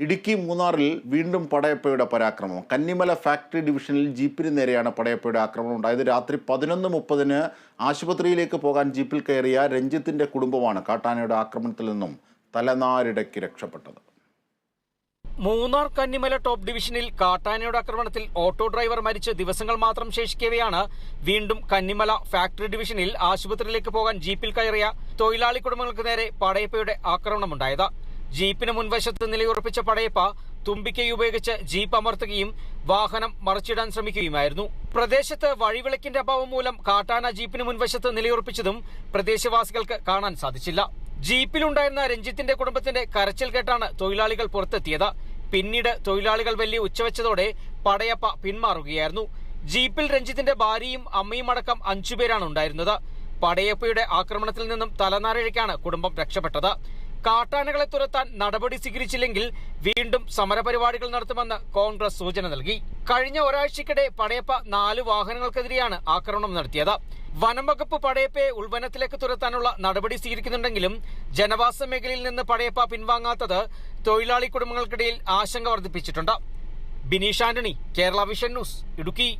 ഇടുക്കി മൂന്നാറിൽ വീണ്ടും പടയപ്പയുടെ പരാക്രമം. കന്നിമല ഫാക്ടറി ഡിവിഷനിൽ ജീപ്പിന് നേരെയാണ് പടയപ്പയുടെ ആക്രമണം ഉണ്ടായത്. രാത്രി പതിനൊന്ന് മുപ്പതിന് ആശുപത്രിയിലേക്ക് പോകാൻ ജീപ്പിൽ കയറിയ രഞ്ജിത്തിന്റെ കുടുംബമാണ് കാട്ടാനയുടെ ആക്രമണത്തിൽ നിന്നും തലനാരിടയ്ക്ക് രക്ഷപ്പെട്ടത്. മൂന്നാർ കന്നിമല ടോപ്പ് ഡിവിഷനിൽ കാട്ടാനയുടെ ആക്രമണത്തിൽ ഓട്ടോ ഡ്രൈവർ മരിച്ച് ദിവസങ്ങൾ മാത്രം ശേഷിക്കവെയാണ് വീണ്ടും കന്നിമല ഫാക്ടറി ഡിവിഷനിൽ ആശുപത്രിയിലേക്ക് പോകാൻ ജീപ്പിൽ കയറിയ തൊഴിലാളി കുടുംബങ്ങൾക്ക് നേരെ പടയപ്പയുടെ ആക്രമണമുണ്ടായത്. ജീപ്പിന് മുൻവശത്ത് നിലയുറപ്പിച്ച പടയപ്പ തുമ്പിക്കൈ ഉപയോഗിച്ച് ജീപ്പ് അമർത്തുകയും വാഹനം മറിച്ചിടാൻ ശ്രമിക്കുകയുമായിരുന്നു. പ്രദേശത്ത് വഴിവിളക്കിന്റെ അഭാവം മൂലം കാട്ടാന ജീപ്പിന് മുൻവശത്ത് നിലയുറപ്പിച്ചതും പ്രദേശവാസികൾക്ക് കാണാൻ സാധിച്ചില്ല. ജീപ്പിലുണ്ടായിരുന്ന രഞ്ജിത്തിന്റെ കുടുംബത്തിന്റെ കരച്ചിൽ കേട്ടാണ് തൊഴിലാളികൾ പുറത്തെത്തിയത്. പിന്നീട് തൊഴിലാളികൾ വലിയ ഉച്ചവെച്ചതോടെ പടയപ്പ പിന്മാറുകയായിരുന്നു. ജീപ്പിൽ രഞ്ജിത്തിന്റെ ഭാര്യയും അമ്മയും അടക്കം അഞ്ചുപേരാണ് ഉണ്ടായിരുന്നത്. പടയപ്പയുടെ ആക്രമണത്തിൽ നിന്നും തലനാരിഴയ്ക്കാണ് കുടുംബം രക്ഷപ്പെട്ടത്. കാട്ടാനകളെ തുരത്താൻ നടപടി സ്വീകരിച്ചില്ലെങ്കിൽ വീണ്ടും സമരപരിപാടികൾ നടത്തുമെന്ന് കോൺഗ്രസ് സൂചന നൽകി. കഴിഞ്ഞ ഒരാഴ്ചക്കിടെ പടയപ്പ നാല് വാഹനങ്ങൾക്കെതിരെയാണ് ആക്രമണം നടത്തിയത്. വനം വകുപ്പ് പടയപ്പയെ ഉൾവനത്തിലേക്ക് തുരത്താനുള്ള നടപടി സ്വീകരിക്കുന്നുണ്ടെങ്കിലും ജനവാസ മേഖലയിൽ നിന്ന് പടയപ്പ പിൻവാങ്ങാത്തത് തൊഴിലാളി കുടുംബങ്ങൾക്കിടയിൽ ആശങ്ക വർദ്ധിപ്പിച്ചിട്ടുണ്ട്. Bineesh Antony Kerala Vision News Idukki.